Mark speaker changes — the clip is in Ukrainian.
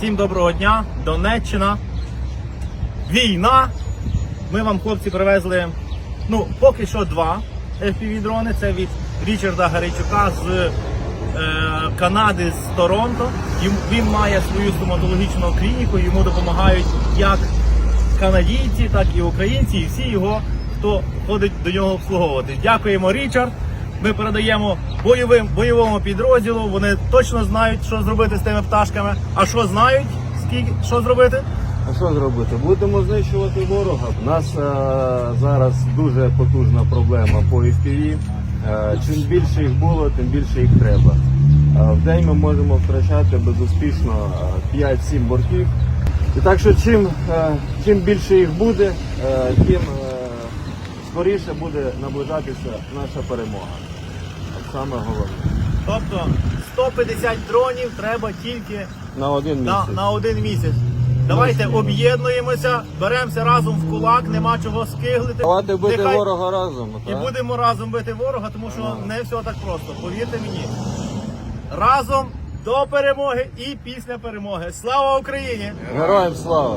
Speaker 1: Всім доброго дня, Донеччина. Війна. Ми вам, хлопці, привезли ну, поки що два FPV-дрони. Це від Річарда Гаричука з е, Канади, з Торонто. Він має свою стоматологічну клініку, йому допомагають як канадійці, так і українці, і всі його, хто ходить до нього обслуговувати. Дякуємо, Річард. Ми передаємо бойовим бойовому підрозділу. Вони точно знають, що зробити з тими пташками. А що знають? Скільки що зробити?
Speaker 2: А що зробити? Будемо знищувати ворога. У нас е, зараз дуже потужна проблема по FPV. Е, чим більше їх було, тим більше їх треба. Е, в день ми можемо втрачати безуспішно е, 5-7 бортів. І так що чим, е, чим більше їх буде, е, тим е, скоріше буде наближатися наша перемога. Саме головне.
Speaker 1: Тобто 150 дронів треба тільки
Speaker 2: На один місяць.
Speaker 1: на один місяць. Давайте об'єднуємося, беремося разом в кулак, нема чого скиглити.
Speaker 2: Давайте бити
Speaker 1: Нехай-
Speaker 2: ворога разом.
Speaker 1: І
Speaker 2: так?
Speaker 1: будемо разом бити ворога, тому що не все так просто. Повірте мені. Разом до перемоги і після перемоги. Слава Україні!
Speaker 2: Героям слава!